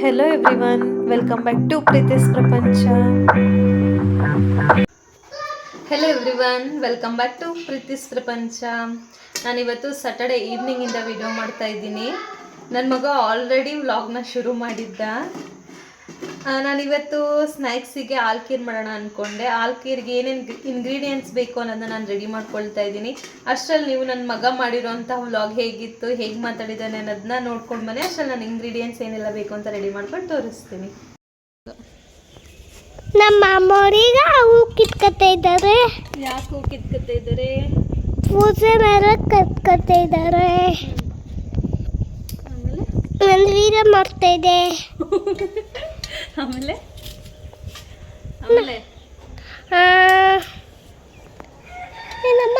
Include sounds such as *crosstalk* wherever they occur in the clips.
Hello everyone welcome back to Preethi's ಪ್ರಪಂಚ hello everyone welcome back to Preethi's ಪ್ರಪಂಚ ನಾನಿವತ್ತು Saturday ಈವ್ನಿಂಗಿಂದ video ಮಾಡ್ತಾ ಇದ್ದೀನಿ. ನನ್ನ ಮಗ ಆಲ್ರೆಡಿ ವ್ಲಾಗ್ನ ಶುರು ಮಾಡಿದ್ದ. ನಾನಿವತ್ತು ಸ್ನ್ಯಾಕ್ಸಿಗೆ ಆಲ್ಕೀರ್ ಮಾಡೋಣ ಅಂದ್ಕೊಂಡೆ ಆಲ್ಕೀರ್ಗೆ ಏನೇನು ಇಂಗ್ರೀಡಿಯೆಂಟ್ಸ್ ಬೇಕು ಅನ್ನೋದನ್ನ ನಾನು ರೆಡಿ ಮಾಡ್ಕೊಳ್ತಾ ಇದ್ದೀನಿ. ಅಷ್ಟರಲ್ಲಿ ನೀವು ನನ್ನ ಮಗ ಮಾಡಿರೋಂಥ ವ್ಲಾಗ್ ಹೇಗಿತ್ತು ಹೇಗೆ ಮಾತಾಡಿದ್ದಾನೆ ಅನ್ನೋದನ್ನ ನೋಡ್ಕೊಂಡು ಬನ್ನಿ. ಅಷ್ಟರಲ್ಲಿ ನಾನು ಇಂಗ್ರೀಡಿಯೆಂಟ್ಸ್ ಏನೆಲ್ಲ ಬೇಕು ಅಂತ ರೆಡಿ ಮಾಡ್ಕೊಂಡು ತೋರಿಸ್ತೀನಿ. ನಮ್ಮ ಅಮ್ಮವ್ರಿಗೆ ಹೂ ಕಿತ್ಕೊತಾ ಇದ್ದಾರೆ. ಯಾಕೆ ಹೂ ಕಿತ್ಕೊತಾ ಇದ್ದಾರೆ? ಪೂಜೆ ಮೇಲೆ ಕತ್ಕೊತಾ ಇದ್ದಾರೆ. ವೀರ ಮಾಡ್ತಾ ಇದೆ. *laughs* ಆಮೇಲೆ? ಆಮೇಲೆ? ಏನಮ್ಮ?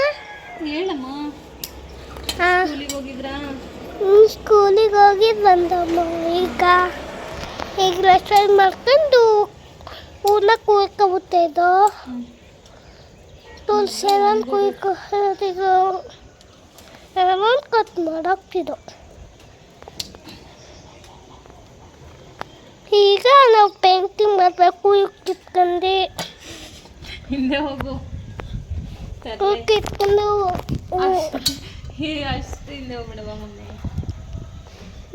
ಹೇಳಮ್ಮ. ಸ್ಕೂಲಿಗೆ ಹೋಗಿದ್ರಾ? ಸ್ಕೂಲಿಗೆ ಹೋಗಿ ಬಂದಮ್ಮ. ಈಗ ಈಗ ರೆಸ್ಟೋರೆಂಟ್ ಮಾಡ್ಕೊಂಡು ಊರ್ನ ಕುಯ್ಕೊಬತ್ತಾ ಇದ್ದೋ ತುಳಸಿ ಎಲ್ಲ ಕುಯ್ಕೊ ಕಟ್ ಮಾಡೋಕ್ತಿದ್ದು. ಈಗ ನಾವು ಪೇಂಟಿಂಗ್ ಮಾಡಬೇಕು ಈಗ ಕಿತ್ಕೊಂಡು ಹಿಂದೆ ಹೋಗು. ಅಷ್ಟು ಹಿಂದೆ ಹೋಗ್ಬಿಡವ ಮಮ್ಮಿ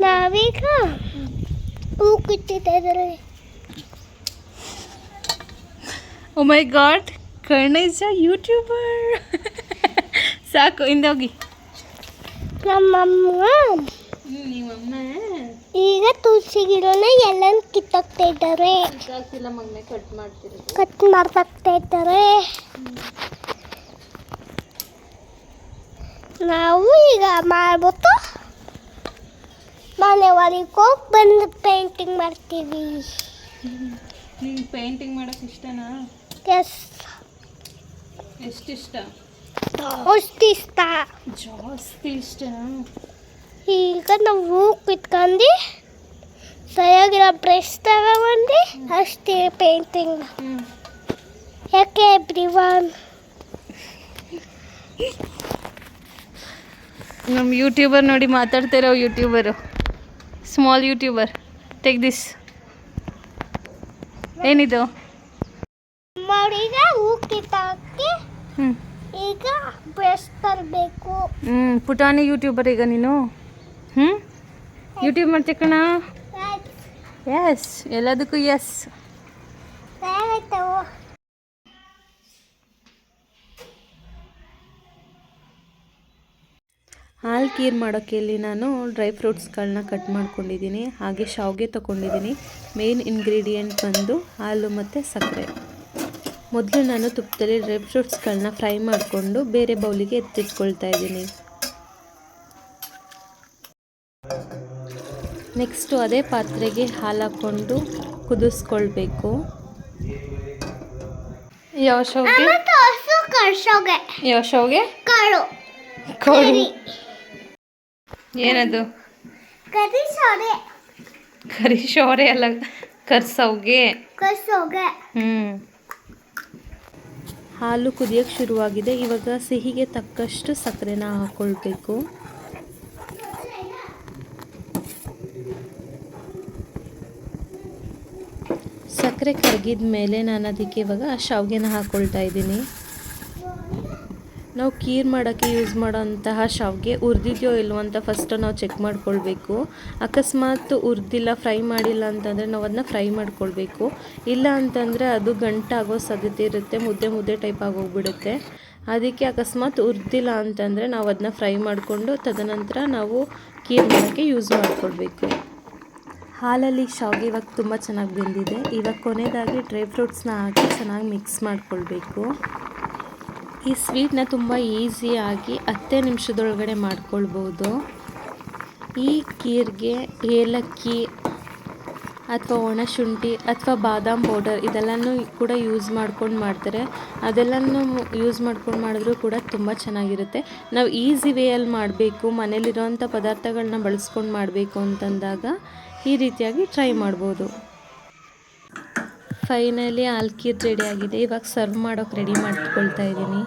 ನಾವೀಗ ಹೂ ಕಿತ್ತಿದ್ದಾರೆ ಓ my god Karna is a youtuber ಸಾಕು ಹಿಂದೆ ಹೋಗಿ. ನಮ್ಮಮ್ಮ ನೀವಮ್ಮ. ಈಗ ತುಳಸಿ ಗಿಡನ ಎಲ್ಲ ಕಿತ್ತಾಕ್ತಾ ಇದ್ದಾರೆ. ಆಗ್ತಿಲ್ಲ ಮಗನೆ ಕಟ್ ಮಾಡ್ತಿರೋದು. ಕಟ್ ಮಾಡ್ತಾಕ್ತಾ ಇದ್ದಾರೆ. ನಾವು ಈಗ ಮಾಡ್ಬಿಟ್ಟು ಮನೆ ಒಳಗೆ ಹೋಗಿ ಬಂದು ಪೇಂಟಿಂಗ್ ಮಾಡ್ತೀವಿ. ನಿಂಗೆ ಪೇಂಟಿಂಗ್ ಮಾಡೋಕೆ ಇಷ್ಟನಾ? ಎಸ್ ಎಷ್ಟು ಇಷ್ಟ? ಅಷ್ಟು ಇಷ್ಟ. ಜಾಸ್ತಿ ಇಷ್ಟನಾ? ಈಗ ನಾವು ಕಿತ್ಕೊಂಡು ಸರಿಯಾಗಿರೋ ಬ್ರಷ್ ತಗೊಂಡು ಅಷ್ಟೇ ಪೇಂಟಿಂಗ್. ಯಾಕೆ ಬ್ರಿವಾನ್ ನಮ್ಮ ಯೂಟ್ಯೂಬರ್ ನೋಡಿ ಮಾತಾಡ್ತಿರೋ youtuber. Small youtuber. Take this ಏನಿದು? ಈಗ ಹೂ ಕಿತ್ತಾಕಿ ಹ್ಞೂ ಈಗ ಬ್ರಷ್ ತರಬೇಕು. ಹ್ಞೂ ಪುಟಾಣಿ ಯೂಟ್ಯೂಬರ್ ಈಗ ನೀನು? ಹ್ಞೂ ಯೂಟ್ಯೂಬ್ ಮಾಡ್ತೀಯ ಕಣ ಎಸ್ ಎಲ್ಲದಕ್ಕೂ ಎಸ್ ಹಾಲು ಕೀರ್ ಮಾಡೋಕ್ಕೆ ಇಲ್ಲಿ ನಾನು ಡ್ರೈ ಫ್ರೂಟ್ಸ್ಗಳನ್ನ ಕಟ್ ಮಾಡ್ಕೊಂಡಿದ್ದೀನಿ. ಹಾಗೆ ಶಾವಿಗೆ ತೊಗೊಂಡಿದ್ದೀನಿ. ಮೇನ್ ಇಂಗ್ರೀಡಿಯೆಂಟ್ ಬಂದು ಹಾಲು ಮತ್ತು ಸಕ್ಕರೆ. ಮೊದಲು ನಾನು ತುಪ್ಪದಲ್ಲಿ ಡ್ರೈ ಫ್ರೂಟ್ಸ್ಗಳನ್ನ ಫ್ರೈ ಮಾಡಿಕೊಂಡು ಬೇರೆ ಬೌಲಿಗೆ ಎತ್ತಿಟ್ಕೊಳ್ತಾ ಇದ್ದೀನಿ. ನೆಕ್ಸ್ಟು ಅದೇ ಪಾತ್ರೆಗೆ ಹಾಲು ಹಾಕ್ಕೊಂಡು ಕುದಿಸ್ಕೊಳ್ಬೇಕು. ಯಾವ ಶಾವಿಗೆ ಯಾವ ಏನದು? ಕರಿ ಶೋರೆ ಅಲ್ಲ ಕರ್ಸವ್ಗೆ ಕರ್ಸೋಗೆ ಹ್ಮ್. ಹಾಲು ಕುದಿಯೋಕ್ಕೆ ಶುರುವಾಗಿದೆ. ಇವಾಗ ಸಿಹಿಗೆ ತಕ್ಕಷ್ಟು ಸಕ್ಕರೆನ ಹಾಕ್ಕೊಳ್ಬೇಕು ಸಕ್ಕರೆ ಕರಗಿದ ಮೇಲೆ ನಾನು ಅದಕ್ಕೆ ಇವಾಗ ಶಾವಿಗೆನ ಹಾಕ್ಕೊಳ್ತಾ ಇದ್ದೀನಿ. ನಾವು ಖೀರ್ ಮಾಡೋಕ್ಕೆ ಯೂಸ್ ಮಾಡೋಂತಹ ಶಾವಿಗೆ ಉರಿದಿದೆಯೋ ಇಲ್ವೋ ಅಂತ ಫಸ್ಟ್ ನಾವು ಚೆಕ್ ಮಾಡ್ಕೊಳ್ಬೇಕು. ಅಕಸ್ಮಾತ್ ಉರಿದಿಲ್ಲ ಫ್ರೈ ಮಾಡಿಲ್ಲ ಅಂತಂದರೆ ನಾವು ಅದನ್ನ ಫ್ರೈ ಮಾಡ್ಕೊಳ್ಬೇಕು. ಇಲ್ಲ ಅಂತಂದರೆ ಅದು ಗಂಟಾಗೋ ಸಾಧ್ಯತೆ ಇರುತ್ತೆ, ಮುದ್ದೆ ಮುದ್ದೆ ಟೈಪ್ ಆಗೋಗ್ಬಿಡುತ್ತೆ. ಅದಕ್ಕೆ ಅಕಸ್ಮಾತ್ ಉರಿದಿಲ್ಲ ಅಂತಂದರೆ ನಾವು ಅದನ್ನ ಫ್ರೈ ಮಾಡಿಕೊಂಡು ತದನಂತರ ನಾವು ಕೀರ್ ಮಾಡೋಕ್ಕೆ ಯೂಸ್ ಮಾಡ್ಕೊಳ್ಬೇಕು. ಹಾಲಲ್ಲಿ ಶಾವಿಗೆ ಇವಾಗ ತುಂಬ ಚೆನ್ನಾಗಿ ಬೆಂದಿದೆ. ಇವಾಗ ಕೊನೆಯದಾಗಿ ಡ್ರೈ ಫ್ರೂಟ್ಸ್ನ ಹಾಕಿ ಚೆನ್ನಾಗಿ ಮಿಕ್ಸ್ ಮಾಡಿಕೊಳ್ಬೇಕು. ಈ ಸ್ವೀಟ್ನ ತುಂಬ ಈಸಿಯಾಗಿ ಹತ್ತೇ ನಿಮಿಷದೊಳಗಡೆ ಮಾಡ್ಕೊಳ್ಬೋದು. ಈ ಕೀರ್ಗೆ ಏಲಕ್ಕಿ ಅಥವಾ ಒಣಶುಂಠಿ ಅಥವಾ ಬಾದಾಮ್ ಪೌಡರ್ ಇದೆಲ್ಲನೂ ಕೂಡ ಯೂಸ್ ಮಾಡ್ಕೊಂಡು ಮಾಡ್ತಾರೆ. ಅದೆಲ್ಲನೂ ಯೂಸ್ ಮಾಡ್ಕೊಂಡು ಮಾಡಿದ್ರೂ ಕೂಡ ತುಂಬ ಚೆನ್ನಾಗಿರುತ್ತೆ. ನಾವು ಈಸಿ ವೇಯಲ್ಲಿ ಮಾಡಬೇಕು. ಮನೇಲಿರೋಂಥ ಪದಾರ್ಥಗಳನ್ನ ಬಳಸ್ಕೊಂಡು ಮಾಡಬೇಕು ಅಂತಂದಾಗ ಈ ರೀತಿಯಾಗಿ ಟ್ರೈ ಮಾಡ್ಬೋದು. ಫೈನಲಿ ಆಲ್ಕೀರ್ ರೆಡಿ ಆಗಿದೆ. ಇವಾಗ ಸರ್ವ್ ಮಾಡೋಕೆ ರೆಡಿ ಮಾಡ್ಕೊಳ್ತಾ ಇದ್ದೀನಿ.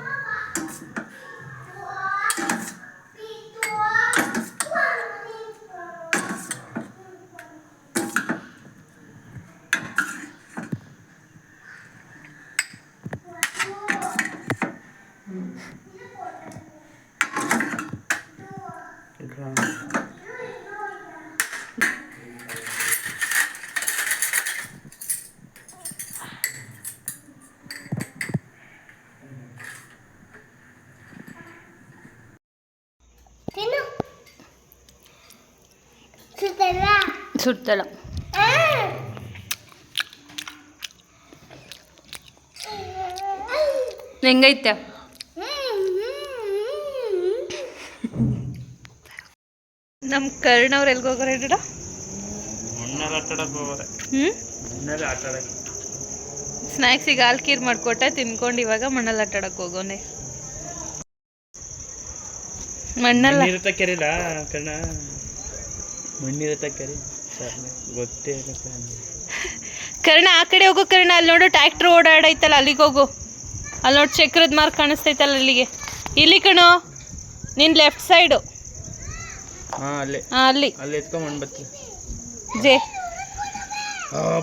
ಸುಡ್ತಾಳ ಹೆಂಗೈತೆ? ನಮ್ ಕರ್ಣ ಅವ್ರು ಎಲ್ಗೆ ಹೋಗೋರ ಆಡಕ್ಕೆ ಸ್ನ್ಯಾಕ್ಸಿಗೆ ಹಾಲು ಕೀರ್ ಮಾಡ್ಕೊಟ್ಟೆ ತಿನ್ಕೊಂಡು ಇವಾಗ ಮಣ್ಣಲ್ಲಿ ಆಟ ಹೋಗೋಣ ಹೋಗೋನೆ. ಮಣ್ಣಲ್ಲಿ ಮಣ್ಣಿರುತ್ತೆ ಕೆರಿಲ್ಲ ಕಣ್ಣ ಮಣ್ಣಿರುತ್ತೆ ಕೆರಿ. ಗೊತ್ತೇ ಇಲ್ಲ ಕರ್ಣ ಆ ಕಡೆ ಹೋಗು ಕರ್ಣ. ಅಲ್ಲಿ ನೋಡು ಟ್ರ್ಯಾಕ್ಟರ್ ಓಡಾಡೈತಲ್ಲ ಅಲ್ಲಿಗೆ ಹೋಗು. ಅಲ್ಲಿ ನೋಡಿ ಚಕ್ರದ ಮಾರ್ಕ್ ಕಾಣಿಸ್ತೈತಲ್ಲ ಅಲ್ಲಿಗೆ. ಇಲ್ಲಿ ಕಣೋ ನಿನ್ನ ಲೆಫ್ಟ್ ಸೈಡು ಅಲ್ಲೇ. ಅಲ್ಲಿ. ಅಲ್ಲಿ ಎತ್ಕೊಂಡ್ ಬರ್ತದೆ ಜೇ.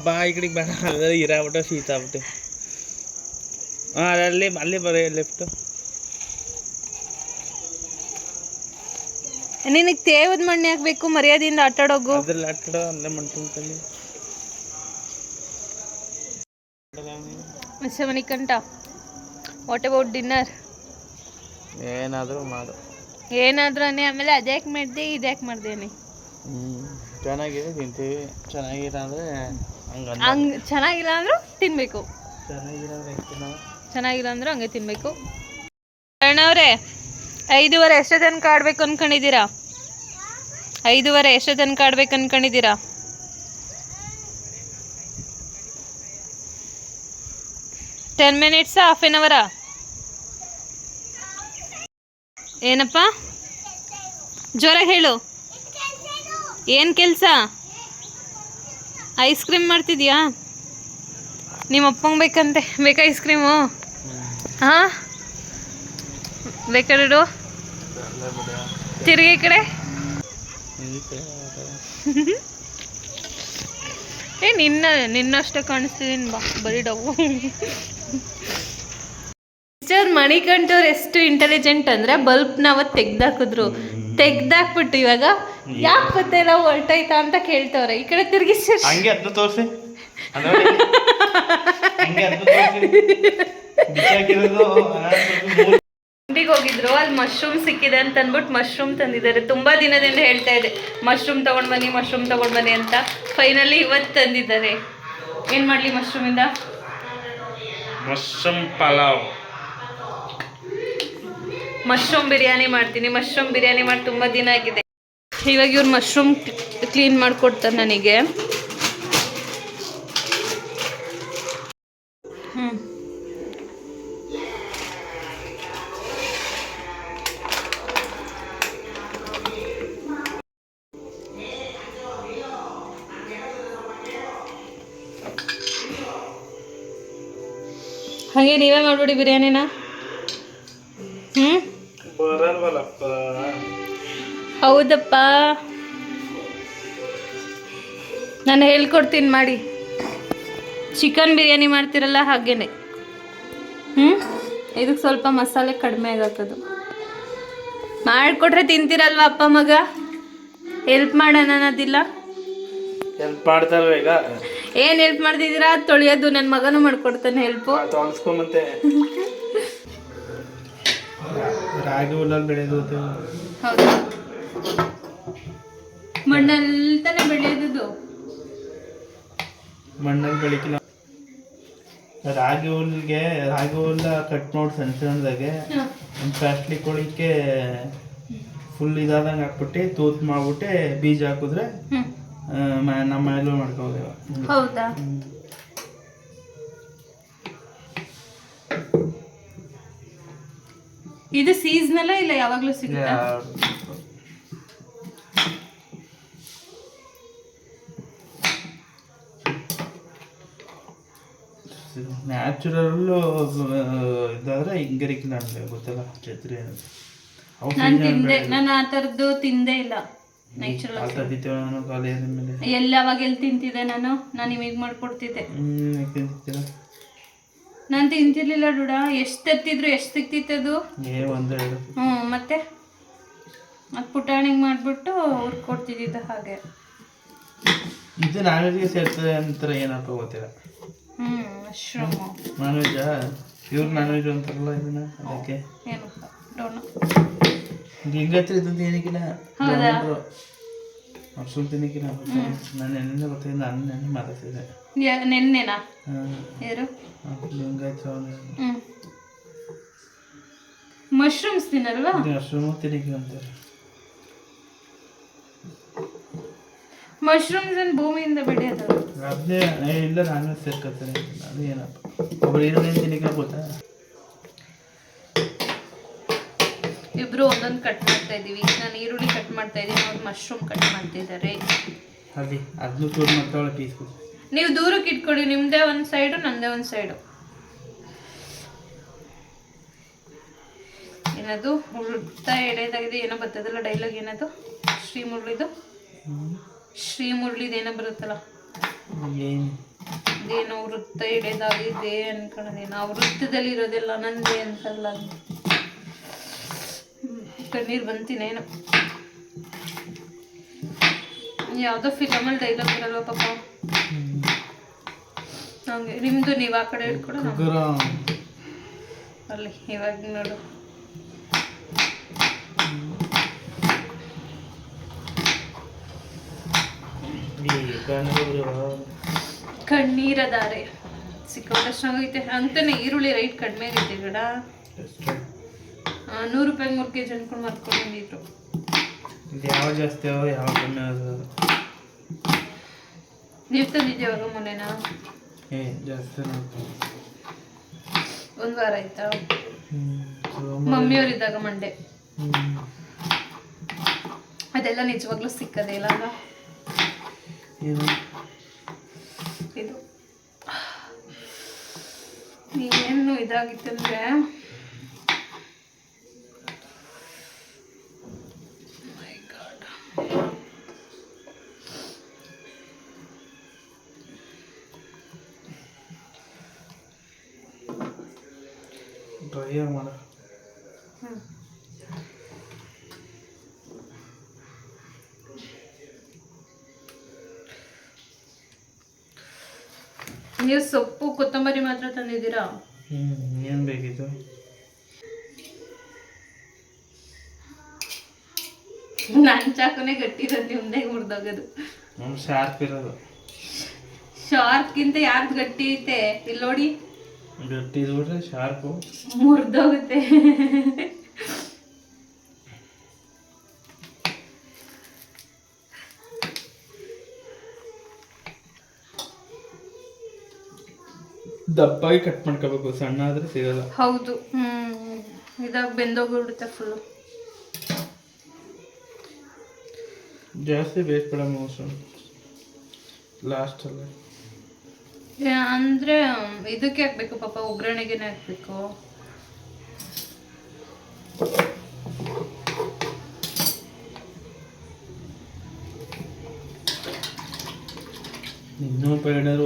ಬಾ ಈ ಕಡೆಗೆ ಬೇಡ ಅಲ್ಲೇ ಇರಾಬಿಟ್ಟು ಶೀತ ಆಗ್ಬಿಟ್ಟು. ಹಾಂ ಅಲ್ಲಿ ಅಲ್ಲಿ ಬರೀ ಲೆಫ್ಟು ನಿನಗೆ ತೇವದ ಮಣ್ಣು ಹಾಕಬೇಕು ಮರ್ಯಾದೆಯಿಂದ ಆಟಾಡೋಗು. ಅದ್ರಲ್ಲಿ ಆಟ ಆಡೋ ಅಲ್ಲೇ ಮಣ್ಣು ತುಂಬ್ಕೊಂಡು miss Manikanta what about dinner ಏನಾದರೂ ಮಾಡು. ಏನಾದ್ರೂ ಆಮೇಲೆ ಅದ್ಯಾಕೆ ಮಾಡಿದೆ ಇದ್ಯಾಕೆ ಮಾಡ್ದೆ ಹ್ಞೂ ಚೆನ್ನಾಗಿದೆ ತಿಂತೀವಿ. ಚೆನ್ನಾಗಿಲ್ಲ ಅಂದರೆ ಹಂಗೆ ಚೆನ್ನಾಗಿಲ್ಲ ಅಂದ್ರೂ ತಿನ್ನಬೇಕು ಚೆನ್ನಾಗಿಲ್ಲ ಅಂದ್ರೆ ಚೆನ್ನಾಗಿಲ್ಲ ಅಂದ್ರೂ ಹಂಗೆ ತಿನ್ನಬೇಕು ಅಣ್ಣವ್ರೆ ಐದೂವರೆ ಎಷ್ಟು ತನಕ ಆಡ್ಬೇಕು ಅನ್ಕೊಂಡಿದ್ದೀರಾ? ಐದುವರೆ ಎಷ್ಟು ತನಕ ಆಡ್ಬೇಕು ಅನ್ಕೊಂಡಿದ್ದೀರಾ? ಟೆನ್ ಮಿನಿಟ್ಸಾ ಹಾಫ್ ಎನ್ ಅವರಾ ಏನಪ್ಪ? ಜ್ವರ ಹೇಳು. ಏನು ಕೆಲಸ? ಐಸ್ ಕ್ರೀಮ್ ಮಾಡ್ತಿದ್ಯಾ? ನಿಮ್ಮ ಅಪ್ಪಂಗೆ ಬೇಕಂತೆ. ಬೇಕಾ ಐಸ್ ಕ್ರೀಮು ಹಾಂ? ಬೇಕಾಡು ತಿರುಗಿ ಈ ಕಡೆ. ಏ ನಿನ್ನ ನಿನ್ನಷ್ಟೇ ಕಾಣಿಸ್ತಿದ್ದೀನಿ ಬಾ ಬರೀ ಡವು ಮಿಸ್ಟರ್ ಮಣಿಕಂಠವ್ರು ಎಷ್ಟು ಇಂಟೆಲಿಜೆಂಟ್ ಅಂದ್ರೆ ಬಲ್ಬ್ ಅವತ್ತು ತೆಗ್ದಾಕಿದ್ರು. ತೆಗ್ದಾಕ್ಬಿಟ್ಟು ಇವಾಗ ಯಾಕೆ ಮತ್ತೆ ಎಲ್ಲ ಹೊರಟೈತಾ ಅಂತ ಕೇಳ್ತವ್ರೆ. ಈ ಕಡೆ ತಿರುಗಿ ಹಂಗೆ ಅದನ್ನ ತೋರಿಸಿ. ಹಂಗೆ ಅದನ್ನ ತೋರಿಸಿ. ಅಂಗಡಿಗೆ ಹೋಗಿದ್ರು ಅಲ್ಲಿ ಮಶ್ರೂಮ್ ಸಿಕ್ಕಿದೆ ಅಂತ ಅಂದ್ಬಿಟ್ಟು ಮಶ್ರೂಮ್ ತಂದಿದ್ದಾರೆ. ತುಂಬಾ ದಿನದಿಂದ ಹೇಳ್ತಾ ಇದೆ ಮಶ್ರೂಮ್ ತಗೊಂಡ್ ಬನ್ನಿ ಮಶ್ರೂಮ್ ತಗೊಂಡ್ ಬನ್ನಿ ಅಂತ ಫೈನಲಿ ಇವತ್ತು ತಂದಿದ್ದಾರೆ. ಏನ್ ಮಾಡ್ಲಿ ಮಶ್ರೂಮ್ ಇಂದ? ಮಶ್ರೂಮ್ ಪಲಾವ್ ಮಶ್ರೂಮ್ ಬಿರಿಯಾನಿ ಮಾಡ್ತೀನಿ. ಮಶ್ರೂಮ್ ಬಿರಿಯಾನಿ ಮಾಡಿ ತುಂಬಾ ದಿನ ಆಗಿದೆ. ಇವಾಗ ಇವ್ರು ಮಶ್ರೂಮ್ ಕ್ಲೀನ್ ಮಾಡಿಕೊಡ್ತಾರೆ ನನಗೆ. ಹಾಗೆ ನೀವೇ ಮಾಡ್ಬಿಡಿ ಬಿರಿಯಾನಿನ. ಹ್ಞೂ ಹೌದಪ್ಪ. ನಾನು ಹೇಳ್ಕೊಡ್ತೀನಿ ಮಾಡಿ. ಚಿಕನ್ ಬಿರಿಯಾನಿ ಮಾಡ್ತಿರಲ್ಲ ಹಾಗೇನೆ. ಹ್ಞೂ ಇದಕ್ಕೆ ಸ್ವಲ್ಪ ಮಸಾಲೆ ಕಡಿಮೆ ಆಗತ್ತದು ಮಾಡಿಕೊಟ್ರೆ ತಿಂತೀರಲ್ವ ಅಪ್ಪ ಮಗ? ಹೆಲ್ಪ್ ಮಾಡೋಣ ಅನ್ನೋದಿಲ್ಲ. ಹೆಲ್ಪ್ ಮಾಡ್ತಾರ ಈಗ? ಏನು ಹೆಲ್ಪ್ ಮಾಡ್ತಿದ್ದೀರಾ? ತೊಳೆಯೋದು ನನ್ನ ಮಗನೂ ಮಾಡ್ಕೊಡ್ತಾನೆ ಹೆಲ್ಪ್ ತೊಳಸ್ಕೊಂಬಂತೆ. ರಾಗಿ ಹುಲ್ಲಲ್ಲಿ ಬೆಳೆದು ಹೌದು. ಮಣ್ಣಲ್ಲಿ ತಾನೇ ಬೆಳೆಯೋದು ಮಣ್ಣಲ್ಲಿ ಬೆಳಿಕಿಲ್ಲ. ರಾಗಿ ಹುಲ್ಗೆ ರಾಗಿ ಹುಲ್ಲ ಕಟ್ ಮಾಡಿ ಸಣ್ಣ ಸಣ್ಣದಾಗೆ. ಒಂದು ಪ್ಲಾಸ್ಟಿಕ್ ಕೊಳಿಕ್ಕೆ ಫುಲ್ ಇದಾದಂಗೆ ಹಾಕ್ಬಿಟ್ಟು ತೂತ್ ಮಾಡ್ಬಿಟ್ಟು ಬೀಜ ಹಾಕಿದ್ರೆ ನಮ್ಮ ಮನೆಯಲ್ಲೂ ಮಾಡ್ಕೋದೇವ ಹೌದಾ? ಇದು ಸೀಸನಲ್ಲ ಇಲ್ಲ ಯಾವಾಗ್ಲೂ ಸಿಗುತ್ತಾ? ನ್ಯಾಚುರಲ್ ಇದಾದ್ರೆ ಹಿಂಗರಿಕೆ ನನಗೆ ಗೊತ್ತಲ್ಲ ಛತ್ರಿ ನಾನು ತಿಂದೆ ನಾನು ಆ ಥರದ್ದು ತಿಂದೇ ಇಲ್ಲ. ಎಲ್ಲಿ ಅವಾಗ ಎಲ್ಲಿ ತಿಂತಿದ್ದೆ ನಾನು? ನಾನು ನಿಮಗೆ ಮಾಡ್ಕೊಡ್ತಿದ್ದೆ. ನಾನು ತಿಂತಿರ್ಲಿಲ್ಲ ಡುಡ. ಎಷ್ಟು ತತ್ತಿದ್ರು ಎಷ್ಟು ಸಿಕ್ತಿತ್ತದು ಏ ಒಂದು ಎರಡು. ಹ್ಞೂ ಮತ್ತೆ? ಅದು ಪುಟಾಣಿಗೆ ಮಾಡಿಬಿಟ್ಟು ಅವ್ರಿಗೆ ಕೊಡ್ತಿದ್ದಿದ್ದು ಹಾಗೆ. ಇದು ನಾನ್ ವೆಜ್ಗೆ ಸೇರ್ತದೆ ಅಂತಾರೆ ಏನಪ್ಪ ಗೊತ್ತಿಲ್ಲ. ಹ್ಞೂ ಅಶ್ರಮ ನಾನ್ ವೆಜ್ಜಾ ಇವ್ರು ನಾನ್ ವೆಜ್ ಅಂತಾರಲ್ಲ ಇದನ್ನ ಅದಕ್ಕೆ? ಏನಪ್ಪ ಡೋಣ ಹಿಂಗತ್ರ ಏನಕ್ಕಿಲ್ಲ ಹೌದಾ? ಬ್ರಾಹ್ಮಣರು. ಮಶ್ರೂಮ್ ನಾನು ನಾನು ನೆನ್ನೆ ಗೊತ್ತಿಲ್ಲ ನಾನು ನೆನ್ನೆ ಮಾತಾಡ್ತಿದ್ದೆ. ನೆನ್ನೆನಾ? ಯಾರು? ಮಶ್ರೂಮ್ಸ್ ತಿನ್ನಲ್ವಾ? ಮಶ್ರೂಮ್ ತಿನ್ನಕ್ಕೆ ಅಂತಾರೆ. ಮಶ್ರೂಮ್ಸ್ ಭೂಮಿಯಿಂದ ಬೆಳೆಯೋದು ಅದೇ ಏ, ಇಲ್ಲ ನಾನು ಸೇರ್ಕೊತೀನಿ ಅದು ಏನಪ್ಪ? ಒಬ್ಬರು ಏನು ಏನು ತಿನ್ನಕ್ಕೆ ಗೊತ್ತಾ? ಇಬ್ರು ಒಂದೊಂದು ಕಟ್ ಮಾಡ್ತಾ ಇದೀವಿ ನಾನು ಈರುಳ್ಳಿ ಕಟ್ ಮಾಡ್ತಾ ಇದ್ದೀನಿ. ಅವ್ರು ಮಶ್ರೂಮ್ ಕಟ್ ಮಾಡ್ತಿದ್ದಾರೆ. ಅದನ್ನು ಮಾಡ್ತಾವಳೆ ಪೀಸ್ ನೀವು ದೂರಕ್ಕೆ ಇಟ್ಕೊಳ್ಳಿ. ನಿಮ್ದೇ ಒಂದು ಸೈಡು ನಂದೇ ಒಂದು ಸೈಡು ಏನದು? ಉಳ್ತಾ ಎಳೆದಾಗಿದೆ. ಏನೋ ಬರ್ತದಲ್ಲ ಡೈಲಾಗ್ ಏನದು? ಶ್ರೀ ಮುರಳಿದು ಶ್ರೀ ಮುರುಳಿದು ಏನೋ ಬರುತ್ತಲ್ಲ. ಏನೋ? ಇದೇನೋ ವೃತ್ತ ಎಳೆದಾಗಿದೆ ಅನ್ಕೊಳ್ಳೋದೇನೋ ಆ ವೃತ್ತದಲ್ಲಿ ಇರೋದೆಲ್ಲ ನಂದೇ ಅಂತಲ್ಲ. ಕಣ್ಣೀರ್ ಬಂತೀನೇನು ಯಾವುದೋ ಫಿಲಮಲ್ಲಿ ಡೈಲಾಗ್ ಬರಲ್ವ ಪಾಪ. ಹಂಗೆ ನಿಮ್ಮದು ನೀವು ಆ ಕಡೆ ಇಟ್ಕೊಡು ಅಲ್ಲಿ, ಇವಾಗ ನೋಡು. ಕಣ್ಣೀರದಾರೆ ಸಿಕ್ಕಾಪಟ್ಟೆ ಅಂತಾನೆ ಈರುಳ್ಳಿ ರೈಟ್ ಕಡಿಮೆ ಆಗೈತೆ ಗಡ ನೂರು ರೂಪಾಯಿ ಮೂರು ಕೆ ಜಿ ಅನ್ಕೊಂಡು ಮರ್ಕೊಂಡು ಬಂದಿದ್ರು ಯಾವ ಜಾಸ್ತಿ ಯಾವ ಕಮ್ಮಿ ನೀವು ತಂದಿದ್ದೀವಾಗ ಮೊನ್ನೆನಾ? ಏ ಜಾಸ್ತಿ ಒಂದು ವಾರ ಆಯ್ತಾ? ಮಮ್ಮಿಯವರಿದ್ದಾಗ ಮಂಡೆ ಅದೆಲ್ಲ ನಿಜವಾಗ್ಲೂ ಸಿಕ್ಕದೇ ಇಲ್ಲ ಅಲ್ಲ ಇದು? ಏನು ಇದಾಗಿತ್ತಂದ್ರೆ My ಡ್ರೈ ಮಾಡ ಹ್ಮ್. ನೀವು ಸೊಪ್ಪು ಕೊತ್ತಂಬರಿ ಮಾತ್ರ ತಂದಿದ್ದೀರಾ ಹ್ಞೂ ಏನು ಬೇಕಿತ್ತು ನನ್ನ ಚಾಕುನೇ ಗಟ್ಟಿರೋದು ನಿಮ್ದೇ ಮುರಿದೋಗೋದು ಶಾರ್ಪ್ ಇರೋದು. ಶಾರ್ಪ್ಗಿಂತ ಯಾರ್ದು ಗಟ್ಟಿ ಐತೆ? ಇಲ್ಲಿ ನೋಡಿ. ಗಟ್ಟಿ ನೋಡ್ರಿ ಶಾರ್ಪು ಮುರಿದೋಗುತ್ತೆ. ದಪ್ಪಾಗಿ ಕಟ್ ಮಾಡ್ಕೋಬೇಕು. ಸಣ್ಣ ಆದ್ರೆ ಸಿಗಲ್ಲ. ಹೌದು. ಹ್ಮ್. ಇದಾಗ ಬೆಂದೋಗ್ಬಿಡುತ್ತೆ ಫುಲ್ಲು ಜಾಸ್ತಿ ಬೇಯಿಸ್ಬೇಡ ಮೋಸ ಲಾಸ್ಟಲ್ಲಿ ಅಂದ್ರೆ ಇದಕ್ಕೆ ಹಾಕ್ಬೇಕು ಪಾಪ ಒಗ್ಗರಣೆಗೆ ಹಾಕ್ಬೇಕು. ಇನ್ನೂ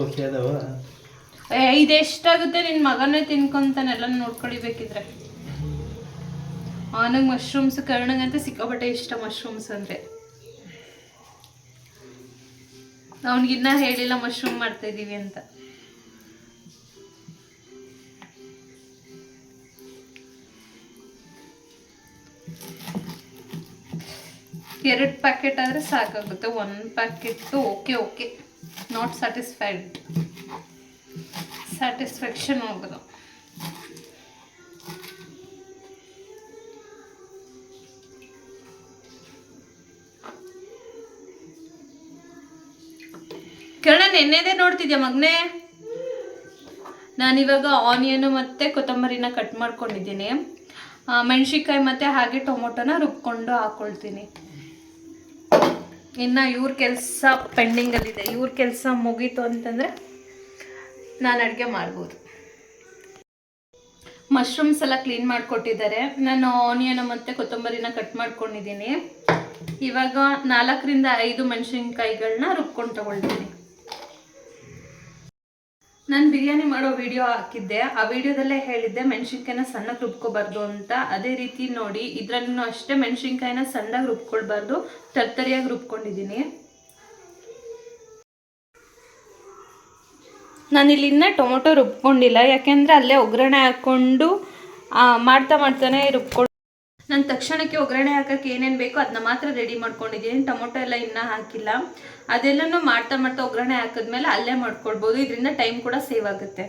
ಓಕೆ ಅದಾವ? ಏ ಇದೆಷ್ಟಾಗುತ್ತೆ ನಿನ್ನ ಮಗನೇ ತಿನ್ಕೊಂತಾನೆಲ್ಲ ನೋಡ್ಕೊಳಿಬೇಕಿದ್ರೆ. ಅವನಿಗೆ ಮಶ್ರೂಮ್ಸ್ ಕರ್ಣಗಂತ ಸಿಕ್ಕಾಪಟ್ಟೆ ಇಷ್ಟ ಮಶ್ರೂಮ್ಸ್ ಅಂದರೆ. ಅವನಿಗಿನ್ನ ಹೇಳಿಲ್ಲ ಮಶ್ರೂಮ್ ಮಾಡ್ತಾ ಇದೀವಿ ಅಂತ. ಎರಡು ಪ್ಯಾಕೆಟ್ ಆದರೆ ಸಾಕಾಗುತ್ತೆ. ಒಂದು packet okay okay not satisfied satisfaction ಹೋಗೋದು ಕಿರಣ ನೆನ್ನೆದೇ ನೋಡ್ತಿದ್ಯಾ ಮಗನೇ? ನಾನಿವಾಗ ಆನಿಯನ್ ಮತ್ತು ಕೊತ್ತಂಬರಿನ ಕಟ್ ಮಾಡ್ಕೊಂಡಿದ್ದೀನಿ. ಮೆಣಸಿನ್ಕಾಯಿ ಮತ್ತು ಹಾಗೆ ಟೊಮೊಟೊನ ರುಬ್ಕೊಂಡು ಹಾಕ್ಕೊಳ್ತೀನಿ ಇನ್ನು ಇವ್ರ ಕೆಲಸ ಪೆಂಡಿಂಗಲ್ಲಿದೆ. ಇವ್ರ ಕೆಲಸ ಮುಗೀತು ಅಂತಂದರೆ ನಾನು ಅಡುಗೆ ಮಾಡ್ಬೋದು. ಮಶ್ರೂಮ್ಸ್ ಎಲ್ಲ ಕ್ಲೀನ್ ಮಾಡಿಕೊಟ್ಟಿದ್ದಾರೆ. ನಾನು ಆನಿಯನ್ ಮತ್ತು ಕೊತ್ತಂಬರಿನ ಕಟ್ ಮಾಡ್ಕೊಂಡಿದ್ದೀನಿ. ಇವಾಗ ನಾಲ್ಕರಿಂದ ಐದು ಮೆಣಸಿನ್ಕಾಯಿಗಳನ್ನ ರುಬ್ಕೊಂಡು ತಗೊಳ್ತೀನಿ. ನಾನು ಬಿರಿಯಾನಿ ಮಾಡೋ ವಿಡಿಯೋ ಹಾಕಿದ್ದೆ. ಆ ವಿಡಿಯೋದಲ್ಲೇ ಹೇಳಿದ್ದೆ, ಮೆಣಸಿನ್ಕಾಯಿನ ಸಣ್ಣಕ್ಕೆ ರುಬ್ಕೋಬಾರ್ದು ಅಂತ. ಅದೇ ರೀತಿ ನೋಡಿ ಇದ್ರಲ್ಲೂ ಅಷ್ಟೇ ಮೆಣಸಿನ್ಕಾಯಿನ ಸಣ್ಣಗೆ ರುಬ್ಕೊಳ್ಬಾರ್ದು. ತರ್ತರಿಯಾಗಿ ರುಬ್ಕೊಂಡಿದ್ದೀನಿ ನಾನಿಲ್ಲಿ ಇನ್ನೂ ಟೊಮೊಟೊ ರುಬ್ಕೊಂಡಿಲ್ಲ. ಯಾಕೆಂದರೆ ಅಲ್ಲೇ ಒಗ್ಗರಣೆ ಹಾಕ್ಕೊಂಡು ಮಾಡ್ತಾ ಮಾಡ್ತಾನೆ ರುಬ್ಕೊಂಡು ನಾನು ತಕ್ಷಣಕ್ಕೆ ಒಗ್ಗರಣೆ ಹಾಕೋಕ್ಕೆ ಏನೇನು ಬೇಕೋ ಅದನ್ನ ಮಾತ್ರ ರೆಡಿ ಮಾಡ್ಕೊಂಡಿದ್ದೀನಿ. ಟೊಮೊಟೊ ಎಲ್ಲ ಇನ್ನೂ ಹಾಕಿಲ್ಲ. ಅದೆಲ್ಲನೂ ಮಾಡ್ತಾ ಮಾಡ್ತಾ ಒಗ್ಗರಣೆ ಹಾಕಿದ್ಮೇಲೆ ಅಲ್ಲೇ ಮಾಡ್ಕೊಳ್ಬೋದು. ಇದರಿಂದ ಟೈಮ್ ಕೂಡ ಸೇವ್ ಆಗುತ್ತೆ.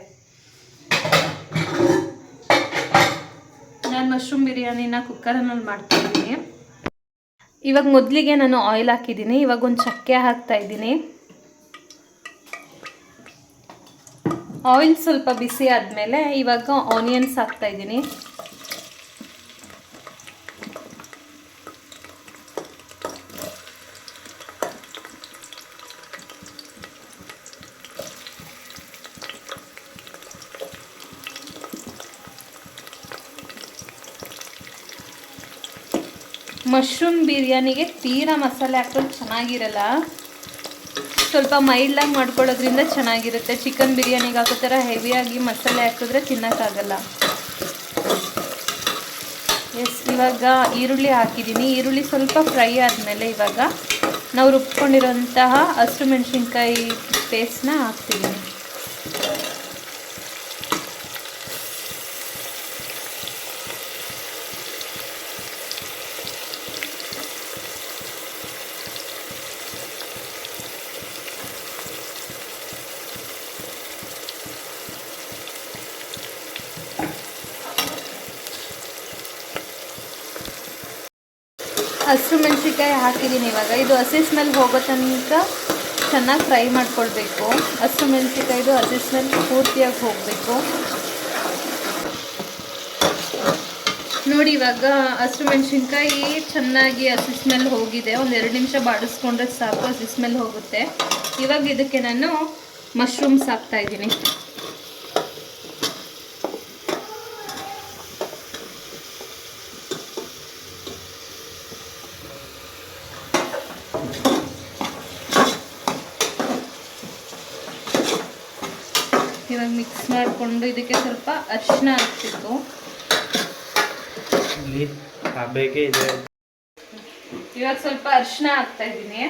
ನಾನು ಮಶ್ರೂಮ್ ಬಿರಿಯಾನಿನ ಕುಕ್ಕರಲ್ಲಿ ಮಾಡ್ತಾ ಇದ್ದೀನಿ ಇವಾಗ ಮೊದಲಿಗೆ ನಾನು ಆಯಿಲ್ ಹಾಕಿದ್ದೀನಿ. ಇವಾಗ ಒಂದು ಚಕ್ಕೆ ಹಾಕ್ತಾ ಇದ್ದೀನಿ. ಆಯಿಲ್ ಸ್ವಲ್ಪ ಬಿಸಿ ಆದಮೇಲೆ ಇವಾಗ ಆನಿಯನ್ಸ್ ಹಾಕ್ತಾ ಇದ್ದೀನಿ. ಮಶ್ರೂಮ್ ಬಿರಿಯಾನಿಗೆ ತೀರಾ ಮಸಾಲೆ ಹಾಕೋದು ಚೆನ್ನಾಗಿರಲ್ಲ. ಸ್ವಲ್ಪ ಮೈಲ್ಡಾಗಿ ಮಾಡ್ಕೊಳ್ಳೋದ್ರಿಂದ ಚೆನ್ನಾಗಿರುತ್ತೆ. ಚಿಕನ್ ಬಿರಿಯಾನಿಗೆ ಹಾಕೋ ಥರ ಹೆವಿಯಾಗಿ ಮಸಾಲೆ ಹಾಕಿದ್ರೆ ತಿನ್ನೋಕ್ಕಾಗಲ್ಲ. ಎಸ್ ಇವಾಗ ಈರುಳ್ಳಿ ಹಾಕಿದ್ದೀನಿ. ಈರುಳ್ಳಿ ಸ್ವಲ್ಪ ಫ್ರೈ ಆದಮೇಲೆ ಇವಾಗ ನಾವು ರುಬ್ಕೊಂಡಿರೋಂತಹ ಹಸಿರು ಮೆಣಸಿನ್ಕಾಯಿ ಪೇಸ್ಟ್ನ ಹಾಕ್ತಿದ್ದೀನಿ ಹಸಿರು ಮೆಣಸಿನ್ಕಾಯಿ ಹಾಕಿದ್ದೀನಿ ಇವಾಗ. ಇದು ಹಸಿ ಸ್ಮೆಲ್ ಹೋಗೋ ತನಕ ಚೆನ್ನಾಗಿ ಫ್ರೈ ಮಾಡ್ಕೊಳ್ಬೇಕು. ಹಸಿರು ಮೆಣಸಿಕಾಯ್ದು ಹಸಿ ಸ್ಮೆಲ್ ಪೂರ್ತಿಯಾಗಿ ಹೋಗಬೇಕು. ನೋಡಿ ಇವಾಗ ಹಸಿರು ಮೆಣಸಿನ್ಕಾಯಿ ಚೆನ್ನಾಗಿ ಹಸಿ ಸ್ಮೆಲ್ ಹೋಗಿದೆ. ಒಂದು ಎರಡು ನಿಮಿಷ ಬಾಡಿಸ್ಕೊಂಡ್ರೆ ಸಾಕು ಹಸಿ ಸ್ಮೆಲ್ ಹೋಗುತ್ತೆ. ಇವಾಗ ಇದಕ್ಕೆ ನಾನು ಮಶ್ರೂಮ್ಸ್ ಹಾಕ್ತಾ ಇದ್ದೀನಿ ಇವಾಗ ಮಿಕ್ಸ್ ಮಾಡಿಕೊಂಡು ಇದಕ್ಕೆ ಸ್ವಲ್ಪ ಅರಿಶಿನ ಇದೆ. ಇವಾಗ ಸ್ವಲ್ಪ ಅರಿಶಿನ ಹಾಕ್ತಾ ಇದ್ದೀನಿ.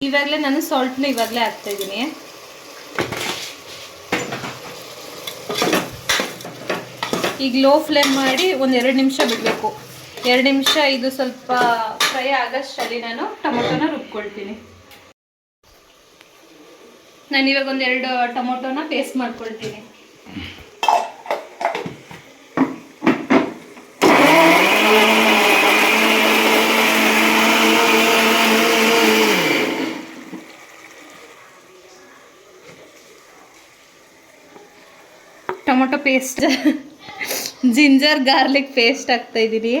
ಇವಾಗಲೇ ನಾನು ಸಾಲ್ಟ್ನ ಇವಾಗಲೇ ಹಾಕ್ತಾ ಇದ್ದೀನಿ. ಈಗ ಲೋ ಫ್ಲೇಮ್ ಮಾಡಿ ಒಂದು ಎರಡು ನಿಮಿಷ ಬಿಡಬೇಕು. ಎರಡು ನಿಮಿಷ ಇದು ಸ್ವಲ್ಪ ಫ್ರೈ ಆಗಷ್ಟರಲ್ಲಿ ನಾನು ಟೊಮೊಟೊನ ರುಬ್ಕೊಳ್ತೀನಿ. ನಾನು ಇವಾಗ ಒಂದೆರಡು ಟೊಮೊಟೊನ ಪೇಸ್ಟ್ ಮಾಡ್ಕೊಳ್ತೀನಿ. Tomato paste ginger garlic paste ಹಾಕ್ತಾ ಇದ್ದೀನಿ.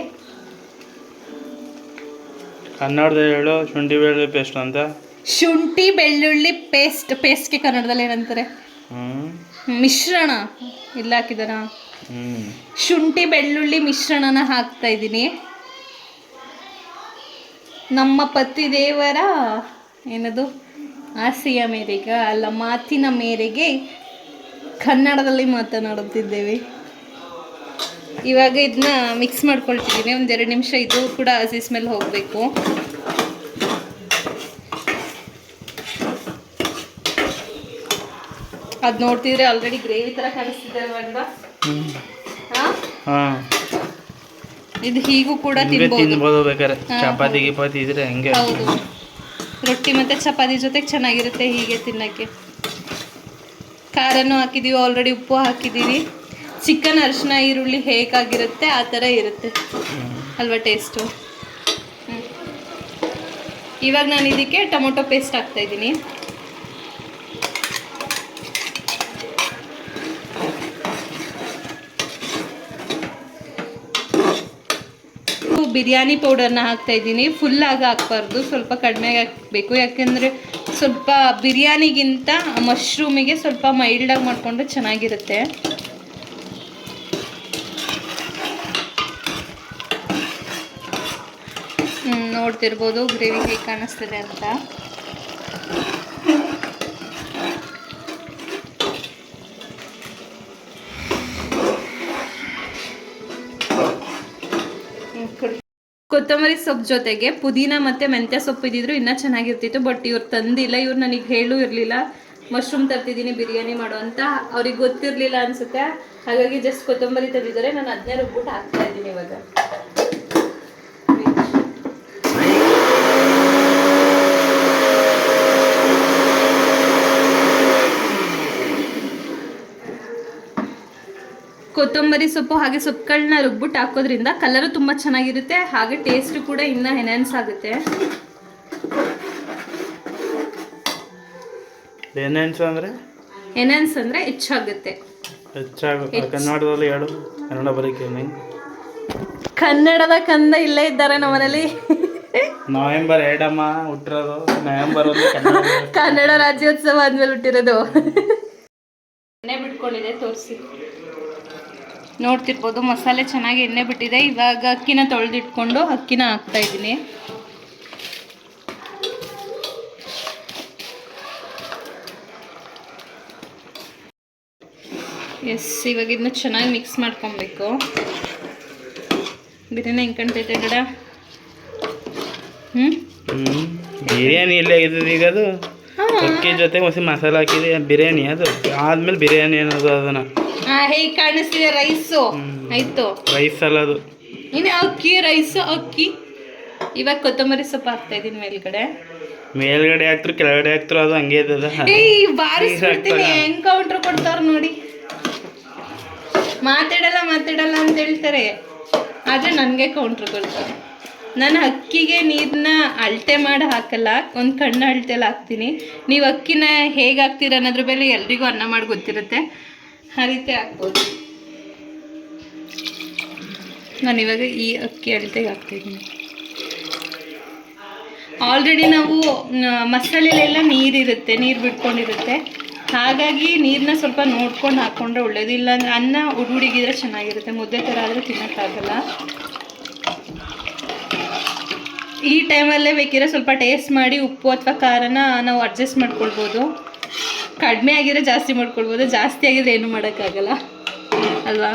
ಕನ್ನಡದಲ್ಲಿ ಹೇಳು, ಶುಂಠಿ ಬೆಳ್ಳುಳ್ಳಿ ಪೇಸ್ಟ್ ಅಂತ. ಶುಂಠಿ ಬೆಳ್ಳುಳ್ಳಿ ಪೇಸ್ಟ್ ಪೇಸ್ಟ್ಗೆ ಕನ್ನಡದಲ್ಲಿ ಏನಂತಾರೆ? ಮಿಶ್ರಣ. ಇಲ್ಲ ಹಾಕಿದಾರ ಶುಂಠಿ ಬೆಳ್ಳುಳ್ಳಿ ಮಿಶ್ರಣನ ಹಾಕ್ತಾ ಇದ್ದೀನಿ. ನಮ್ಮ ಪತಿ ದೇವರ ಏನದು? ಆಸೆಯ ಮೇರೆಗೆ ಅಲ್ಲ ಮಾತಿನ ಮೇರೆಗೆ ಕನ್ನಡದಲ್ಲಿ ಮಾತನಾಡುತ್ತಿದ್ದೇವೆ. ಇವಾಗ ಇದನ್ನ ಮಿಕ್ಸ್ ಮಾಡ್ಕೊಳ್ತಿದ್ದೀನಿ. ಒಂದೆರಡು ನಿಮಿಷ ಇದು ಕೂಡ ಹಸಿ ಸ್ಮೆಲ್ ಹೋಗಬೇಕು. ಅದು ನೋಡ್ತಿದ್ರೆ ಆಲ್ರೆಡಿ ಗ್ರೇವಿ ತರ ಕಾಣಿಸ್ತಿದೆ ಅಲ್ವಾ ಹಾಂ? ಇದು ಹೀಗೂ ಕೂಡ ತಿನ್ಬೋದು. ಚಪಾತಿ ಗಿಪಾತಿ ಇದ್ರೆ ಹಂಗೆ ಹೌದು. ರೊಟ್ಟಿ ಮತ್ತೆ ಚಪಾತಿ ಜೊತೆಗೆ ಚೆನ್ನಾಗಿರುತ್ತೆ ಹೀಗೆ ತಿನ್ನಕ್ಕೆ. ಖಾರನೂ ಹಾಕಿದೀವಿ ಆಲ್ರೆಡಿ ಉಪ್ಪು ಹಾಕಿದೀವಿ. ಚಿಕನ್ ಅರಿಶಿನ ಈರುಳ್ಳಿ ಹೇಗಾಗಿರುತ್ತೆ ಆ ಥರ ಇರುತ್ತೆ. ಅಲ್ವಾ ಟೇಸ್ಟು ಇವಾಗ ನಾನು ಇದಕ್ಕೆ ಟೊಮೊಟೊ ಪೇಸ್ಟ್ ಹಾಕ್ತಾ ಬಿರಿಯಾನಿ ಪೌಡರ್ನ ಹಾಕ್ತಾ ಇದ್ದೀನಿ. ಫುಲ್ಲಾಗಿ ಹಾಕ್ಬಾರ್ದು. ಸ್ವಲ್ಪ ಕಡಿಮೆ ಹಾಕಬೇಕು. ಯಾಕೆಂದರೆ ಸ್ವಲ್ಪ ಬಿರಿಯಾನಿಗಿಂತ ಮಶ್ರೂಮಿಗೆ ಸ್ವಲ್ಪ ಮೈಲ್ಡಾಗಿ ಮಾಡಿಕೊಂಡ್ರೆ ಚೆನ್ನಾಗಿರುತ್ತೆ. ನೋಡ್ತಿರ್ಬೋದು. ಗ್ರೇವಿ ಹೇಗೆ ಕಾಣಿಸ್ತಿದೆ ಅಂತ. ಕೊತ್ತಂಬರಿ ಸೊಪ್ಪು ಜೊತೆಗೆ ಪುದೀನ ಮತ್ತು ಮೆಂತ್ಯ ಸೊಪ್ಪು ಇದ್ದಿದ್ರು ಇನ್ನೂ ಚೆನ್ನಾಗಿರ್ತಿತ್ತು ಬಟ್ ಇವ್ರು ತಂದಿಲ್ಲ, ಇವ್ರು ನನಗೆ ಹೇಳೂ ಇರಲಿಲ್ಲ. ಮಶ್ರೂಮ್ ತರ್ತಿದ್ದೀನಿ, ಬಿರಿಯಾನಿ ಮಾಡೋ ಅಂತ ಅವ್ರಿಗೆ ಗೊತ್ತಿರಲಿಲ್ಲ ಅನ್ಸುತ್ತೆ. ಹಾಗಾಗಿ ಜಸ್ಟ್ ಕೊತ್ತಂಬರಿ ತಂದಿದ್ದಾರೆ, ನಾನು ಅದನ್ನೇ ರುಬ್ಬಿಟ್ಟು ಹಾಕ್ತಾ ಇದ್ದೀನಿ ಇವಾಗ. ಕೊತ್ತಂಬರಿ ಸೊಪ್ಪು ಹಾಗೆ ಸೊಪ್ಪುಗಳನ್ನ ರುಬ್ಬಿಟ್ಟು ಹಾಕೋದ್ರಿಂದ ಕಲರು ತುಂಬ ಚೆನ್ನಾಗಿರುತ್ತೆ ಹಾಗೆ ಟೇಸ್ಟ್ ಕೂಡ ಇನ್ನೂ ಎನ್ಹ್ಯಾನ್ಸ್ ಆಗುತ್ತೆ. ಎನ್ಹಾನ್ಸ್ ಅಂದರೆ? ಎನ್ಹ್ಯಾನ್ಸ್ ಅಂದರೆ ಹೆಚ್ಚಾಗುತ್ತೆ. ಹೆಚ್ಚಾಗ ಕನ್ನಡದಲ್ಲಿ ಹೇಳು. ಕನ್ನಡ ಬರೀಕೆ ಕನ್ನಡದ ಕಂದ ಇಲ್ಲೇ ಇದ್ದಾರೆ ನಮ್ಮನೇಲಿ. ನವೆಂಬರ್ ಎರಡಮ್ಮ ಹುಟ್ಟಿರೋದು. ನವೆಂಬರ್ *laughs* ಕನ್ನಡ ರಾಜ್ಯೋತ್ಸವ ಆದ್ಮೇಲೆ ಹುಟ್ಟಿರೋದು. ಬಿಟ್ಕೊಂಡಿದೆ ತೋರಿಸಿ. ನೋಡ್ತಿರ್ಬೋದು. ಮಸಾಲೆ ಚೆನ್ನಾಗಿ ಎಣ್ಣೆ ಬಿಟ್ಟಿದೆ. ಇವಾಗ ಅಕ್ಕಿನ ತೊಳೆದಿಟ್ಕೊಂಡು ಅಕ್ಕಿನ ಹಾಕ್ತಾ ಇದ್ದೀನಿ. ಎಸ್ ಇವಾಗ ಇದನ್ನ ಚೆನ್ನಾಗಿ ಮಿಕ್ಸ್ ಮಾಡ್ಕೊಬೇಕು. ಬಿರಿಯಾನಿ ಹೆಂಗೆ ಕಾಣ್ತೈತೆ ಗಡ? ಹ್ಞೂ ಬಿರಿಯಾನಿ ಎಲ್ಲ ಇದ್ದದ್ದು ಈಗ ಅದು? ಅಕ್ಕಿ ಜೊತೆ ಮಸಿ ಮಸಾಲೆ ಹಾಕಿದೆ ಬಿರಿಯಾನಿ ಅದು? ಆದ್ಮೇಲೆ ಬಿರಿಯಾನಿ ಅನ್ನೋದು ಅದನ್ನ. ಹೇಗೆ ಕಾಣಿಸ್ತಿದೆ ರೈಸು? ಆಯ್ತು. ರೈಸ್ ಅಲ್ಲ ಅದು ಇನ್ನು ಅಕ್ಕಿ ರೈಸು ಅಕ್ಕಿ. ಇವಾಗ ಕೊತ್ತಂಬರಿ ಸೊಪ್ಪು ಹಾಕ್ತಾ ಇದೀನಿ ಮೇಲ್ಗಡೆ. ಮೇಲ್ಗಡೆ ಹಾಕ್ತರು ಕೆಳಗಡೆ ಹಾಕ್ತರು ಅದು ಹಂಗೆ ಇದ್ದದ. ಏಯ್ *laughs* ಬಾರಿಸ್ಬಿಡ್ತೀನಿ ಹೆಂಗ್ ಕೌಂಟ್ರ್ ಕೊಡ್ತಾರ ನೋಡಿ. ಮಾತಾಡಲ್ಲ ಮಾತಾಡಲ್ಲ ಅಂತ ಹೇಳ್ತಾರೆ. ಆದ್ರೆ ನನಗೆ ಕೌಂಟ್ರ್ ಕೊಡ್ತಾರೆ. ನಾನು ಅಕ್ಕಿಗೆ ನೀರನ್ನ ಅಳತೆ ಮಾಡಿ ಹಾಕಲ್ಲ ಒಂದು ಕಣ್ಣು ಅಳತೆಲ್ಲ ಹಾಕ್ತೀನಿ. ನೀವು ಅಕ್ಕಿನ ಹೇಗೆ ಹಾಕ್ತೀರ ಅನ್ನೋದ್ರ ಮೇಲೆ ಎಲ್ರಿಗೂ ಅನ್ನ ಮಾಡಿ ಗೊತ್ತಿರುತ್ತೆ. ಆ ರೀತಿ ಹಾಕ್ಬೋದು. ನಾನು ಇವಾಗ ಈ ಅಕ್ಕಿ ಅಳತೆಗೆ ಹಾಕ್ತಿದ್ದೀನಿ ಆಲ್ರೆಡಿ ನಾವು ಮಸಾಲೆಲೆಲ್ಲ ನೀರಿರುತ್ತೆ, ನೀರು ಬಿಟ್ಕೊಂಡಿರುತ್ತೆ. ಹಾಗಾಗಿ ನೀರನ್ನ ಸ್ವಲ್ಪ ನೋಡ್ಕೊಂಡು ಹಾಕ್ಕೊಂಡ್ರೆ ಒಳ್ಳೇದು. ಇಲ್ಲಾಂದರೆ ಅನ್ನ ಹುಡುಗಿದ್ರೆ ಚೆನ್ನಾಗಿರುತ್ತೆ. ಮುದ್ದೆ ಥರ ಆದರೆ ತಿನ್ನೋಕ್ಕಾಗಲ್ಲ ಈ ಟೈಮಲ್ಲೇ ಬೇಕಿರೋ ಸ್ವಲ್ಪ ಟೇಸ್ಟ್ ಮಾಡಿ ಉಪ್ಪು ಅಥವಾ ಖಾರನ ನಾವು ಅಡ್ಜಸ್ಟ್ ಮಾಡ್ಕೊಳ್ಬೋದು. ಕಡಿಮೆ ಆಗಿದ್ರೆ ಜಾಸ್ತಿ ಮಾಡ್ಕೊಳ್ಬೋದು ಜಾಸ್ತಿ ಆಗಿದ್ರೆ ಏನು ಮಾಡೋಕ್ಕಾಗಲ್ಲ. ಅಲ್ವಾ?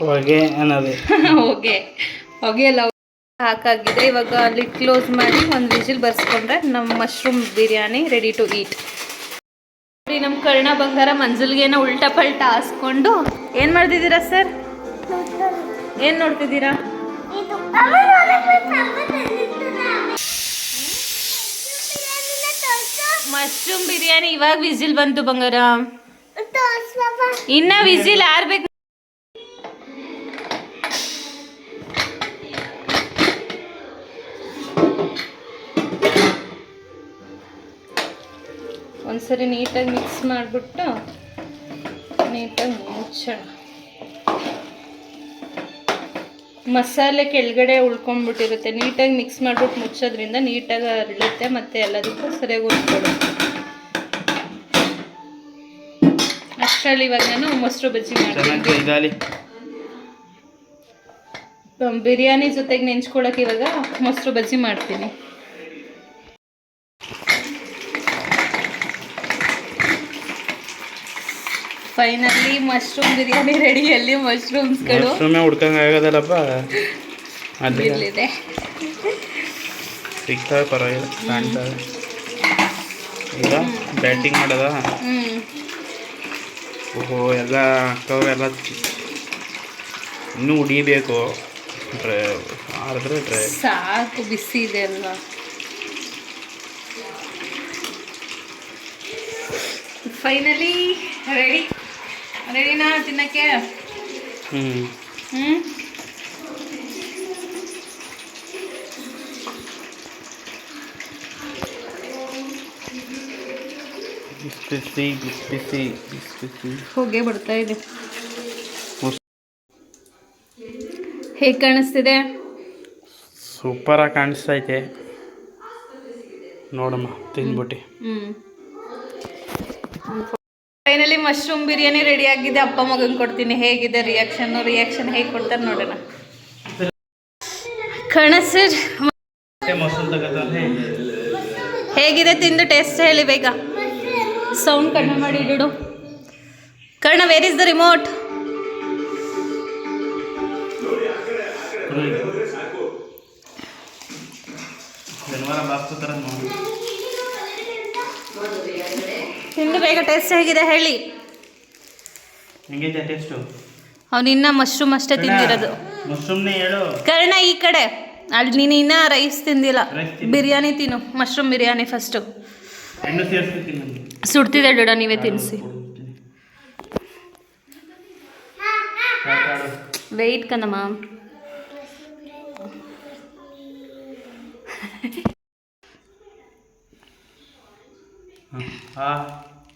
ಹೊಗೆ ಅನ್ನೋದು. *laughs* ಹೊಗೆ. ಹೊಗೆ ಎಲ್ಲ ಹಾಕಾಗಿದೆ. ಇವಾಗ ಲಿಡ್ ಕ್ಲೋಸ್ ಮಾಡಿ ಒಂದು ವಿಜಿಲ್ ಬರ್ಸ್ಕೊಂಡ್ರೆ ನಮ್ಮ mushroom biryani ready to eat ನೋಡಿ ನಮ್ಮ ಕರ್ಣ ಬಂಗಾರ ಮಂಜುಲ್ಗೇನ ಉಲ್ಟಾ ಪಲ್ಟಾ ಹಾಸ್ಕೊಂಡು. ಏನು ಮಾಡ್ತಿದ್ದೀರಾ ಸರ್? ಏನು ನೋಡ್ತಿದ್ದೀರಾ ಇದು ಅಮ್ಮ ನೋಡಕ್ಕೆ ಅಮ್ಮ ತಂದಿದ್ದಲ್ಲ. ಬಿರಿಯಾನಿನ ತೋರ್ಸು. ಮಶ್ರೂಮ್ ಬಿರಿಯಾನಿ ಇವಾಗ ವಿಜಿಲ್ ಬಂತು ಬಂಗಾರ. ಇನ್ನ ವಿಜಿಲ್ ಆರ್ಬೇಕು ಒಂದ್ಸರಿ ನೀಟಾಗಿ ಮಿಕ್ಸ್ ಮಾಡಿಬಿಟ್ಟು ನೀಟಾಗಿ ಮುಚ್ಚೋಣ. ಮಸಾಲೆ ಕೆಳಗಡೆ ಉಳ್ಕೊಂಡ್ಬಿಟ್ಟಿರುತ್ತೆ. ನೀಟಾಗಿ ಮಿಕ್ಸ್ ಮಾಡ್ಬಿಟ್ಟು ಮುಚ್ಚೋದ್ರಿಂದ ನೀಟಾಗಿ ಅರಳುತ್ತೆ ಮತ್ತು ಎಲ್ಲದಕ್ಕೂ ಸರಿಯಾಗಿ ಉಳ್ಕೊಡುತ್ತೆ. ಅಷ್ಟರಲ್ಲಿ ಇವಾಗ ನಾನು ಮೊಸರು ಬಜ್ಜಿ ಮಾಡ್ತೀನಿ. ಬಿರಿಯಾನಿ ಜೊತೆಗೆ ನೆಂಚ್ಕೊಳಕ್ಕೆ ಇವಾಗ ಮೊಸರು ಬಜ್ಜಿ ಮಾಡ್ತೀನಿ. ಫೈನಲಿ ಮಶ್ರೂಮ್ ಬಿರಿಯಾನಿ ರೆಡಿ ಅಲ್ಲಿ ಮಶ್ರೂಮ್ಸ್ಗಳು ಮಶ್ರೂಮೇ ಹುಡ್ಕಂಗೆ ಆಗೋದಲ್ಲಪ್ಪ? ಅಲ್ಲಿದೆ ಸಿಗ್ತವೆ ಪರವಾಗಿಲ್ಲ ಕಾಣ್ತವೆ ಈಗ ಬ್ಯಾಟಿಂಗ್ ಮಾಡೋದ? ಓಹೋ ಎಲ್ಲ ಎಲ್ಲ ಇನ್ನೂ ಉಡಿಬೇಕು. ಡ್ರೈ ಸಾಕು ಬಿಸಿ ಇದೆ ಅಲ್ವಾ? ಫೈನಲಿ ರೆಡಿ ರೆಡಿನಾ ತಿನ್ನಕ್ಕೆ? ಹ್ಞೂ ಬಿಸಿ ಬಿಸಿ ಬಿಸಿ ಹೊಗೆ ಬರ್ತಾ ಇದೆ. ಹೇಗೆ ಕಾಣಿಸ್ತಿದೆ? ಸೂಪರಾಗಿ ಕಾಣಿಸ್ತೈತೆ. ನೋಡಮ್ಮ ತಿಂದ್ಬಿಟ್ಟು hmm. Finally mushroom biryani ready ಆಗಿದೆ, ಅಪ್ಪ ಮಗನ್ ಕೊಡ್ತೀನಿ. ಹೇಗಿದೆ ರಿಯಾಕ್ಷನ್ ರಿಯಾಕ್ಷನ್ ಹೇಗೆ ಕೊಡ್ತಾರೆ ನೋಡೋಣ. ಕಣ ಸರ್ ಮೊಸರು ತಗೋತಾನೆ ಹೇಗಿದೆ ತಿಂದು ಟೇಸ್ಟ್ ಹೇಳಿ ಬೇಗ. ಸೌಂಡ್ ಕಡಿಮೆ ಮಾಡಿ ಇಡು Karna where is the remote ಶನಿವಾರ ಬಾಸ್ತು ತರ ನೋಡಿ. ತಿಂದು ಬೇಗ ಟೇಸ್ಟ್ ಹೇಗಿದೆ ಹೇಳಿ. ಹೆಂಗಿದೆ ಟೇಸ್ಟು ಅವ್ನು ಇನ್ನ ಮಶ್ರೂಮ್ ಅಷ್ಟೇ ತಿಂದಿರೋದು. ಮಶ್ರೂಮ್ನೇ ಹೇಳು. ಕರ್ಣ ಈ ಕಡೆ ಅಲ್ಲಿ ನೀನು ಇನ್ನ ರೈಸ್ ತಿಂದಿಲ್ಲ. ಬಿರಿಯಾನಿ ತಿನ್ನು ಮಶ್ರೂಮ್ ಬಿರಿಯಾನಿ ಫಸ್ಟು ಸುಡ್ತಿದೆ ಡಡ ನೀವೇ ತಿನ್ನಿಸಿ ವೆಯ್ಟ್ ಕಣಮ್ಮ. ಹಾಂ.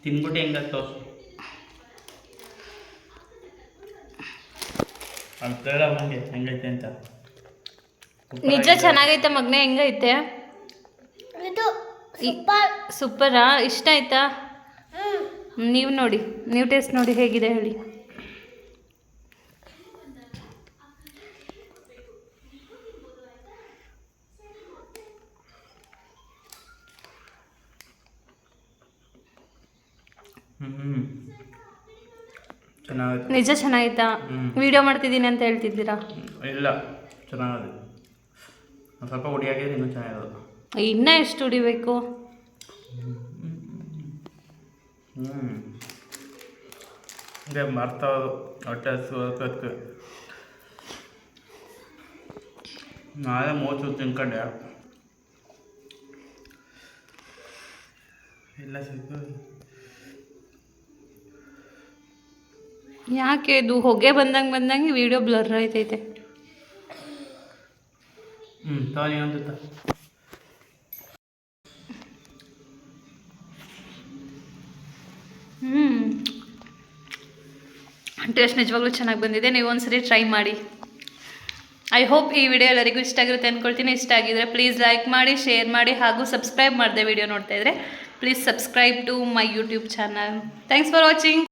ತಿನ್ಬಿಟ್ಟು ಹೆಂಗ ಅಂತ ಹೆಂಗೈತೆ ಅಂತ. ನಿಜ ಚೆನ್ನಾಗೈತೆ ಮಗ್ನೆ ಹೆಂಗೈತೆ? ಇದು ಸೂಪರಾ. ಇಷ್ಟ ಆಯ್ತಾ? ನೀವು ನೋಡಿ ನೀವು ಟೇಸ್ಟ್ ನೋಡಿ ಹೇಗಿದೆ ಹೇಳಿ ಹ್ಞೂ ಚೆನ್ನಾಗೈತೆ ನಿಜ ಚೆನ್ನಾಗಿತ್ತಾ? ವಿಡಿಯೋ ಮಾಡ್ತಿದ್ದೀನಿ ಅಂತ ಹೇಳ್ತಿದ್ದೀರಾ? ಇಲ್ಲ ಚೆನ್ನಾಗಿದೆ. ಸ್ವಲ್ಪ ಹುಡಿಯಾಗಿದೆ ಇನ್ನೂ ಚೆನ್ನಾಗಿರೋದು. ಇನ್ನೂ ಎಷ್ಟು ಹುಡಿಬೇಕು? ಹ್ಞೂ ಮಾಡ್ತಾ ಹೊಟ್ಟೆ ಹಸು ನಾಳೆ ಮೋಚು ತಿನ್ಕೊಂಡೆ. ಇಲ್ಲ ಸಿಕ್ಕು ಯಾಕೆ ಇದು ಹೊಗೆ ಬಂದಂಗೆ ಬಂದಂಗೆ ವಿಡಿಯೋ ಬ್ಲರ್ ಆಯ್ತೈತೆ. ಹ್ಞೂ ಟೇಸ್ಟ್ ನಿಜವಾಗ್ಲೂ ಚೆನ್ನಾಗಿ ಬಂದಿದೆ. ನೀವು ಒಂದ್ಸರಿ ಟ್ರೈ ಮಾಡಿ. ಐ ಹೋಪ್ ಈ ವಿಡಿಯೋ ಎಲ್ಲರಿಗೂ ಇಷ್ಟ ಆಗಿರುತ್ತೆ ಅಂದ್ಕೊಳ್ತೀನಿ ಇಷ್ಟ ಆಗಿದ್ರೆ ಪ್ಲೀಸ್ ಲೈಕ್ ಮಾಡಿ ಶೇರ್ ಮಾಡಿ ಹಾಗೂ ಸಬ್ಸ್ಕ್ರೈಬ್ ಮಾಡಿದೆ ವಿಡಿಯೋ ನೋಡ್ತಾ ಇದ್ರೆ please subscribe to my YouTube channel thanks for watching